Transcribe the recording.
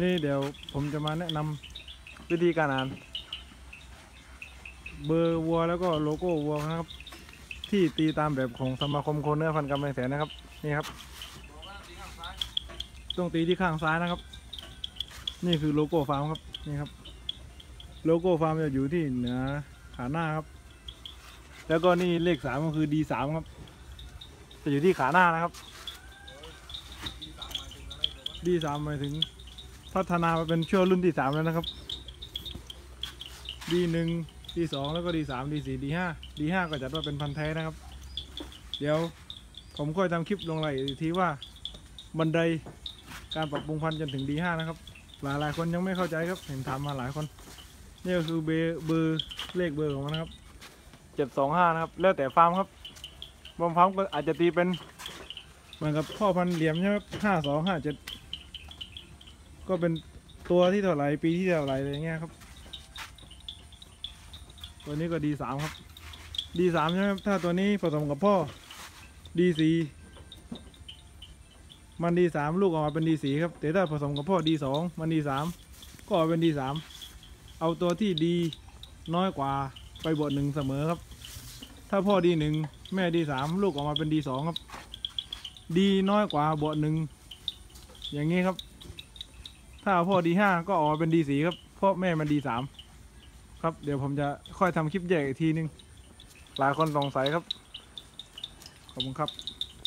นี่เดี๋ยวผมจะมาแนะนำวิธีการอ่าน เบอร์วัวแล้วก็โลโก้วัวนะครับ ที่ตีตามแบบของสมาคมโคเนื้อพันธุ์กำแพงแสนนะครับ นี่ครับต้องตีที่ข้างซ้ายนะครับ นี่คือโลโก้ฟาร์มครับนี่ครับ โลโก้ฟาร์มจะอยู่ที่เหนือขาหน้าครับ แล้วก็นี่เลขสามก็คือ D สามครับจะอยู่ที่ขาหน้านะครับ D สามหมายถึง พัฒนามาเป็นช่วรุ่นที่สามแล้วนะครับ D หนึ่ง D สองแล้วก็ D สาม D สี่ D ห้า D ห้าก็จัดว่าเป็นพันธุ์แท้นะครับ เดี๋ยวผมค่อยทำคลิปลงรายละเอียดอีกทีว่าบันไดการปรับปรุงพันธุ์จนถึง D ห้านะครับ หลายหลายคนยังไม่เข้าใจครับเห็นถามมาหลายคนนี่ก็คือเบอร์เบอร์เลขเบอร์ของมันนะครับเจ็ดสองห้านะครับ แล้วแต่ฟาร์มครับบางฟาร์มก็อาจจะตีเป็นเหมือนกับพ่อพันธุ์เหลี่ยมใช่ไหมห้าสองห้าเจ็ด ก็เป็นตัวที่เท่าไหร่ปีที่เท่าไหร่อะไรอย่างเงี้ยครับ ตัวนี้ก็ดีสามครับดีสามใช่ไหมถ้าตัวนี้ผสมกับพ่อดีสีมันดีสามลูกออกมาเป็นดีสีครับ แต่ถ้าผสมกับพ่อดีสองมันดีสามก็ออกเป็นดีสามเอาตัวที่ดีน้อยกว่าไปบวกหนึ่งเสมอครับ ถ้าพ่อดีหนึ่งแม่ดีสามลูกออกมาเป็นดีสองครับ ดีน้อยกว่าบวกหนึ่งอย่างนี้ครับ ถ้าเอาพ่อดีห้าก็ออกมาเป็นดีสีครับเพราะแม่มันดีสามครับ เดี๋ยวผมจะค่อยทำคลิปแยกอีกทีนึงหลายคนสงสัยครับ ขอบคุณครับ